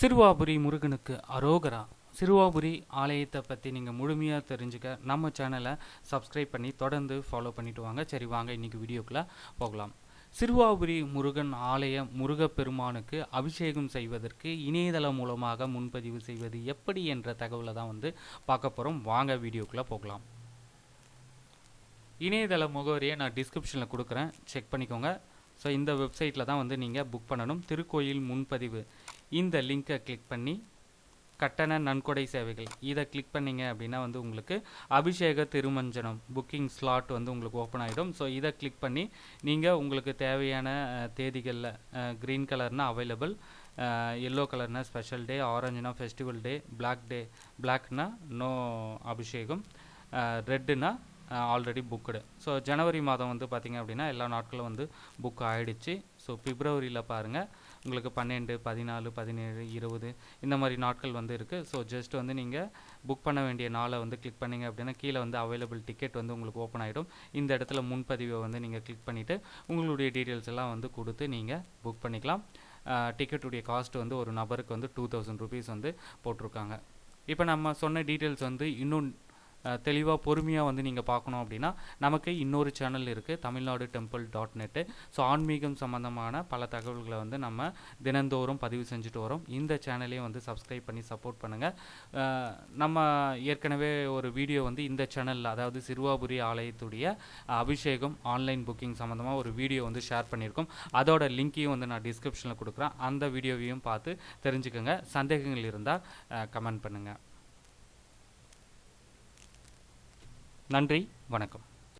சிறுவாபுரி முருகனுக்கு அரோகரா. சிறுவாபுரி ஆலயத்தை பற்றி நீங்கள் முழுமையாக தெரிஞ்சுக்க நம்ம சேனலை சப்ஸ்கிரைப் பண்ணி தொடர்ந்து ஃபாலோ பண்ணிட்டு வாங்க. சரி வாங்க இன்றைக்கி வீடியோக்குள்ளே போகலாம். சிறுவாபுரி முருகன் ஆலய முருகப்பெருமானுக்கு அபிஷேகம் செய்வதற்கு இணையதளம் மூலமாக முன்பதிவு செய்வது எப்படி என்ற தகவலை தான் வந்து பார்க்க போகிறோம் வாங்க வீடியோக்குள்ளே போகலாம். இணையதள முகவரியை நான் டிஸ்கிரிப்ஷனில் கொடுக்குறேன். செக் பண்ணிக்கோங்க. ஸோ இந்த வெப்சைட்டில் தான் வந்து நீங்கள் புக் பண்ணணும். திருக்கோயில் முன்பதிவு. இந்த லிங்கை கிளிக் பண்ணி கட்டண நன்கொடை சேவைகள். இதை கிளிக் பண்ணிங்க அப்படின்னா வந்து உங்களுக்கு அபிஷேக திருமஞ்சனம் புக்கிங் ஸ்லாட் வந்து உங்களுக்கு ஓப்பன் ஆகிடும் ஸோ இதை கிளிக் பண்ணி நீங்கள் உங்களுக்கு தேவையான தேதிகளில் க்ரீன் கலர்னா அவைலபிள் எல்லோ கலர்னா ஸ்பெஷல் டே ஆரஞ்சுனா ஃபெஸ்டிவல் டே பிளாக் டே பிளாக்னா நோ அபிஷேகம் ரெட்டுனா ஆல்ரெடி புக்குடு ஸோ ஜனவரி மாதம் வந்து பார்த்திங்க அப்படின்னா எல்லா நாட்களும் வந்து புக் ஆகிடுச்சு ஸோ பிப்ரவரியில் பாருங்கள் உங்களுக்கு பன்னெண்டு பதினாலு பதினேழு இருபது இந்த மாதிரி நாட்கள் வந்து இருக்குது ஸோ ஜஸ்ட் வந்து நீங்கள் புக் பண்ண வேண்டிய நாளை வந்து கிளிக் பண்ணீங்க அப்படின்னா கீழே வந்து அவைலபிள் டிக்கெட் வந்து உங்களுக்கு ஓப்பன் ஆகிடும் இந்த இடத்துல முன்பதிவை வந்து நீங்கள் கிளிக் பண்ணிவிட்டு உங்களுடைய டீட்டெயில்ஸ் எல்லாம் வந்து கொடுத்து நீங்கள் புக் பண்ணிக்கலாம். டிக்கெட்டுடைய காஸ்ட் வந்து ஒரு நபருக்கு வந்து டூ தௌசண்ட் ருபீஸ் வந்து போட்டிருக்காங்க. இப்போ நம்ம சொன்ன டீட்டெயில்ஸ் வந்து இன்னும் தெளிவாக பொறுமையாக வந்து நீங்கள் பார்க்கணும் அப்படின்னா நமக்கு இன்னொரு சேனல் இருக்குது Tamil Nadu temple dot net so ஆன்மீகம் சம்மந்தமான பல தகவல்களை வந்து நம்ம தினந்தோறும் பதிவு செஞ்சுட்டு வரோம். இந்த சேனலையும் வந்து சப்ஸ்கிரைப் பண்ணி சப்போர்ட் பண்ணுங்கள் நம்ம ஏற்கனவே ஒரு வீடியோ வந்து இந்த சேனலில் அதாவது சிறுவாபுரி ஆலயத்துடைய அபிஷேகம் ஆன்லைன் புக்கிங் சம்மந்தமாக ஒரு வீடியோ வந்து ஷேர் பண்ணியிருக்கோம். அதோட லிங்க்கையும் வந்து நான் டிஸ்கிரிப்ஷனில் கொடுக்குறேன். அந்த வீடியோவையும் பார்த்து தெரிஞ்சுக்கோங்க. சந்தேகங்கள் இருந்தால் கமெண்ட் பண்ணுங்கள் நன்றி வணக்கம்.